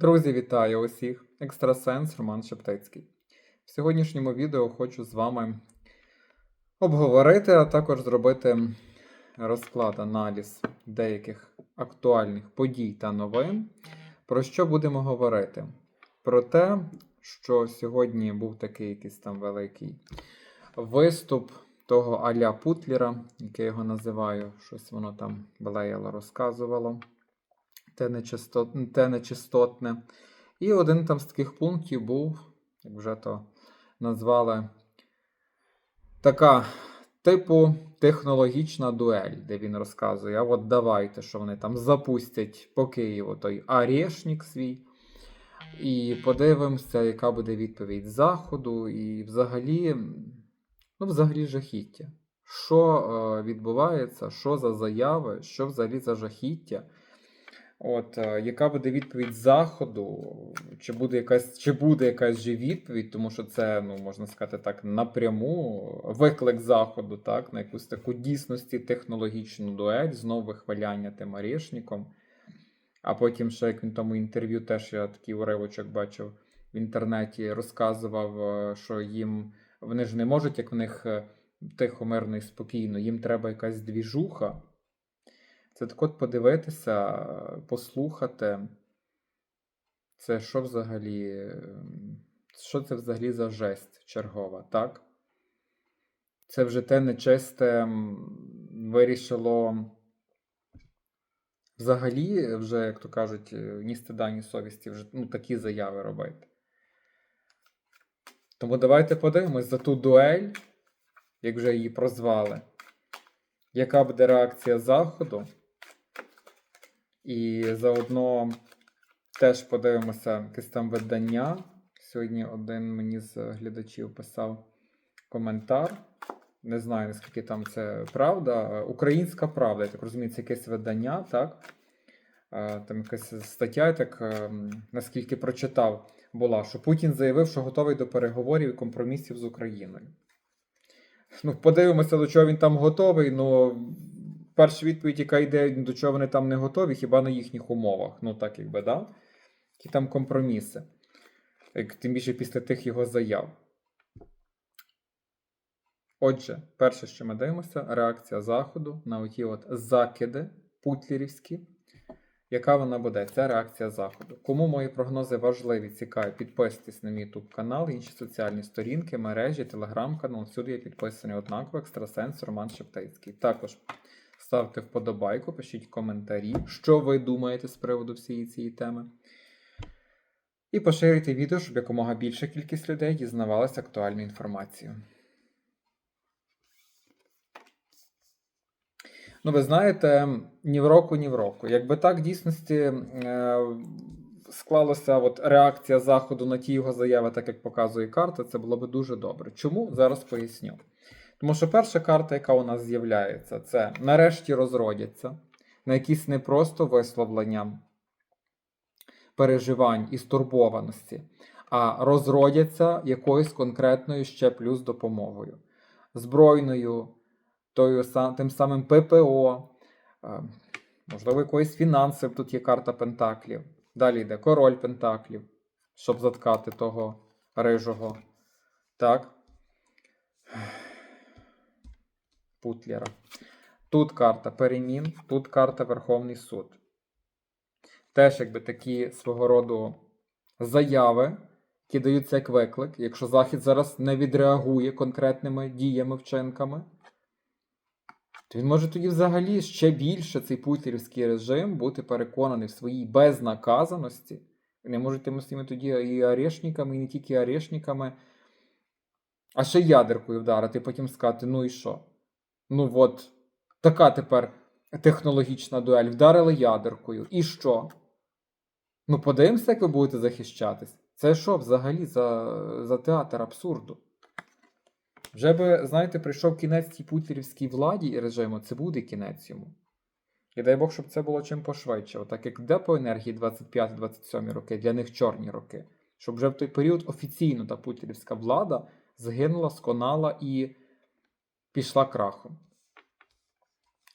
Друзі, вітаю усіх! Екстрасенс Роман Шептицький. В сьогоднішньому відео хочу з вами обговорити, а також зробити розклад, аналіз деяких актуальних подій та новин. Про що будемо говорити? Про те, що сьогодні був такий якийсь там великий виступ того Аля Путлера, як я його називаю, щось воно там блеяло, розказувало те, нечистот... те нечистотне. І один там з таких пунктів був, як вже то назвали, така типу технологічна дуель, де він розказує: а от давайте, що вони там запустять по Києву той арешник свій. І подивимося, яка буде відповідь Заходу, і взагалі, ну, взагалі жахіття. Що е, відбувається, що за заяви, що взагалі за жахіття. От, е, яка буде відповідь Заходу? Чи буде якась чи буде якась же відповідь, тому що це, ну, можна сказати так, напряму виклик Заходу, так, на якусь таку дійсності технологічну дуель, знову вихваляння тим орешником. А потім ще як він тому інтерв'ю, теж я такий уривочок бачив в інтернеті, розказував, е, що їм вони ж не можуть, як в них е, тихо, мирно і спокійно, їм треба якась двіжуха. Це так от подивитися, послухати. Це що взагалі? ем, Що це взагалі за жесть чергова, так? Це вже те нечисте вирішило взагалі, вже, як то кажуть, е, ні стида, ні совісті, вже ну, такі заяви робити. Тому давайте подивимось за ту дуель, як вже її прозвали. Яка буде реакція Заходу? І заодно теж подивимося якесь там видання. Сьогодні один мені з глядачів писав коментар. Не знаю, наскільки там це правда. Українська правда, я так розумію, це якесь видання, так? Е, Там якась стаття, так ем, наскільки прочитав, була, що Путін заявив, що готовий до переговорів і компромісів з Україною. Ну, подивимося, до чого він там готовий. Ну, перша відповідь, яка йде, до чого вони там не готові, хіба на їхніх умовах. Ну, так якби, да? Які там компроміси. Тим більше після тих його заяв. Отже, перше, що ми дивимося, реакція Заходу на оті от закиди путлерівські. Яка вона буде? Це реакція Заходу. Кому мої прогнози важливі, цікаві, підписуйтесь на мій YouTube канал, інші соціальні сторінки, мережі, телеграм-канал. Всюди я підписаний однаково, екстрасенс Роман Шептицький. Також ставте вподобайку, пишіть коментарі, що ви думаєте з приводу всієї цієї теми. І поширюйте відео, щоб якомога більша кількість людей дізнавалася актуальну інформацію. Ну, ви знаєте, ні в року, ні в року. Якби так в дійсності е, склалася от реакція Заходу на ті його заяви, так як показує карта, це було би дуже добре. Чому? Зараз поясню. Тому що перша карта, яка у нас з'являється, це нарешті розродяться на якісь не просто висловлення переживань і стурбованості, а розродяться якоюсь конкретною ще плюс допомогою. Збройною, тою, тим самим ППО, е, можливо, якоїсь фінанси, тут є карта Пентаклів. Далі йде король Пентаклів, щоб заткати того рижого. Так. Путлера. Тут карта перемін, тут карта Верховний суд. Теж якби такі свого роду заяви, які даються як виклик, якщо Захід зараз не відреагує конкретними діями, вчинками, то він може тоді взагалі ще більше цей путлерівський режим бути переконаний в своїй безнаказаності. Не можуть тими своїми тоді і орешниками, і не тільки орешниками, а ще ядеркою вдарити, і потім сказати: ну і що? Ну от, така тепер технологічна дуель. Вдарили ядеркою. І що? Ну, подивимося, як ви будете захищатись. Це що взагалі за, за театр абсурду? Вже би, знаєте, прийшов кінець цій путлерівській владі і режиму, це буде кінець йому. І дай Бог, щоб це було чим пошвидше. Так як де по енергії 25-27 роки, для них чорні роки. Щоб вже в той період офіційно та путлерівська влада згинула, сконала і пішла крахом.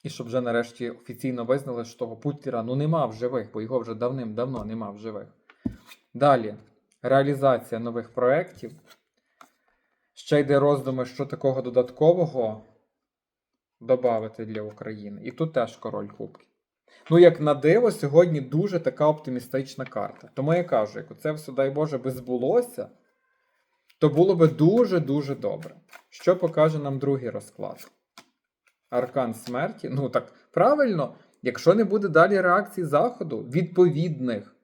І щоб вже нарешті офіційно визнали, що того Путлера ну нема в живих, бо його вже давним-давно нема в живих. Далі реалізація нових проєктів. Ще йде роздуми, що такого додаткового додати для України. І тут теж король кубків. Ну, як на диво, сьогодні дуже така оптимістична карта. Тому я кажу, як це все, дай Боже, би збулося, то було би дуже-дуже добре. Що покаже нам другий розклад? Аркан смерті. Ну так правильно, якщо не буде далі реакції Заходу, відповідних,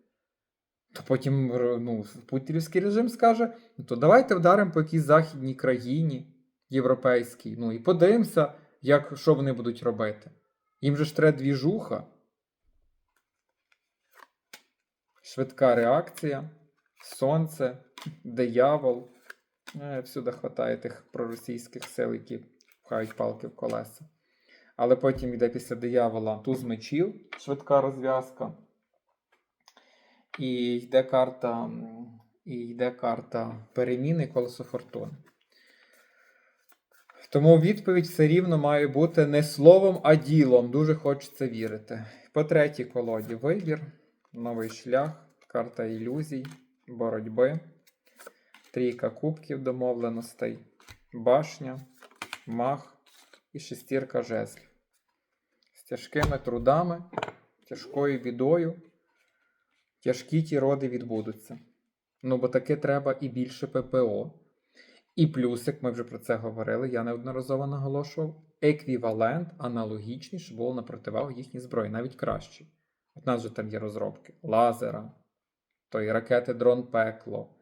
то потім ну, путінський режим скаже: ну то давайте вдаримо по якійсь західній країні європейській. Ну і подивимося, як, що вони будуть робити. Їм же ж треба двіжуха. Швидка реакція, сонце, диявол. Е, Всюди хватає тих проросійських сил, які пхають палки в колеса. Але потім йде після диявола туз мечів, швидка розв'язка. І йде карта, і йде карта переміни колесо фортуни. Тому відповідь все рівно має бути не словом, а ділом. Дуже хочеться вірити. По третій колоді вибір, новий шлях, карта ілюзій, боротьби, трійка кубків домовленостей, башня, мах і шестірка жезлів. З тяжкими трудами, тяжкою бідою, тяжкі ті роди відбудуться. Ну, бо таки треба і більше ППО. І плюсик, ми вже про це говорили, я неодноразово наголошував. Еквівалент аналогічний, щоб було на противагу їхній зброї, навіть кращий. От нас же там є розробки лазера, то і ракети дрон пекло.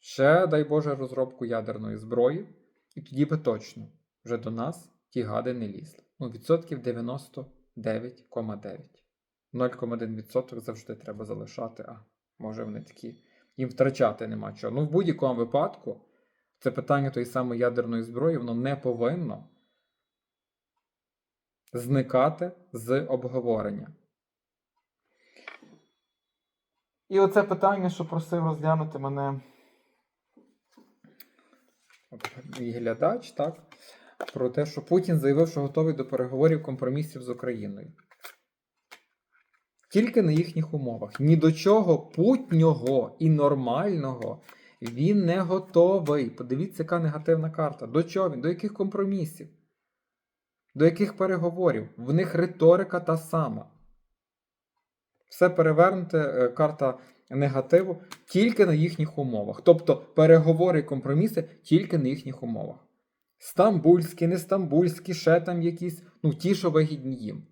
Ще, дай Боже, розробку ядерної зброї. І тоді би точно вже до нас ті гади не лізли. Ну, відсотків 99,9. 0,1% завжди треба залишати, а може вони такі. Їм втрачати нема чого. Ну, в будь-якому випадку. Це питання тої самої ядерної зброї, воно не повинно зникати з обговорення. І оце питання, що просив розглянути мене мій глядач, так? Про те, що Путін заявив, що готовий до переговорів компромісів з Україною. Тільки на їхніх умовах. Ні до чого путнього і нормального він не готовий. Подивіться, яка негативна карта. До чого він? До яких компромісів? До яких переговорів? В них риторика та сама. Все перевернуте, е, карта негативу тільки на їхніх умовах. Тобто переговори і компроміси тільки на їхніх умовах. Стамбульські, не стамбульські, ще там якісь, ну ті, що вигідні їм.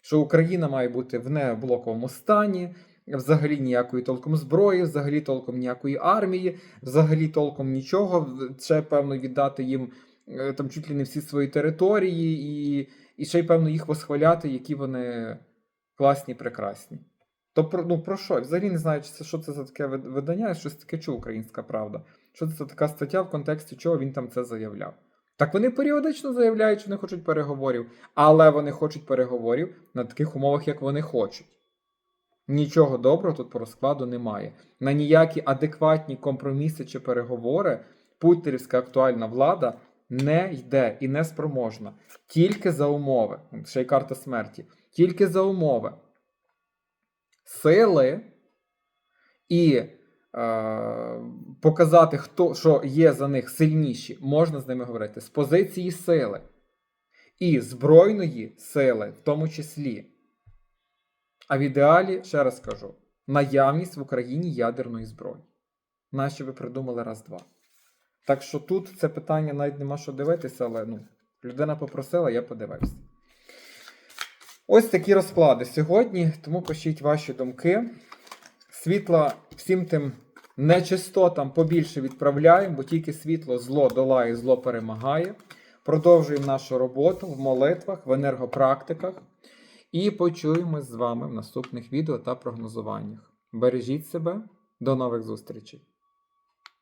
Що Україна має бути в неблоковому стані, взагалі ніякої толком зброї, взагалі толком ніякої армії, взагалі толком нічого. Ще, певно, віддати їм е, там чуть ли не всі свої території, і, і ще й, певно, їх восхваляти, які вони класні, прекрасні. То про, ну, про що? Взагалі не знаю, що це за таке вид- видання, щось таке чув українська правда. Що це за така стаття, в контексті чого він там це заявляв. Так вони періодично заявляють, що вони хочуть переговорів, але вони хочуть переговорів на таких умовах, як вони хочуть. Нічого доброго тут по розкладу немає. На ніякі адекватні компроміси чи переговори путінська актуальна влада не йде і не спроможна. Тільки за умови. Ще й карта смерті. Тільки за умови. Сили і е, показати, хто, що є за них сильніші, можна з ними говорити з позиції сили і збройної сили, в тому числі. А в ідеалі, ще раз кажу, наявність в Україні ядерної зброї. Наші ви придумали раз-два. Так що тут це питання навіть нема що дивитися, але ну, людина попросила, я подивився. Ось такі розклади сьогодні, тому пишіть ваші думки. Світла всім тим нечистотам побільше відправляємо, бо тільки світло зло долає, зло перемагає. Продовжуємо нашу роботу в молитвах, в енергопрактиках. І почуємось з вами в наступних відео та прогнозуваннях. Бережіть себе, до нових зустрічей!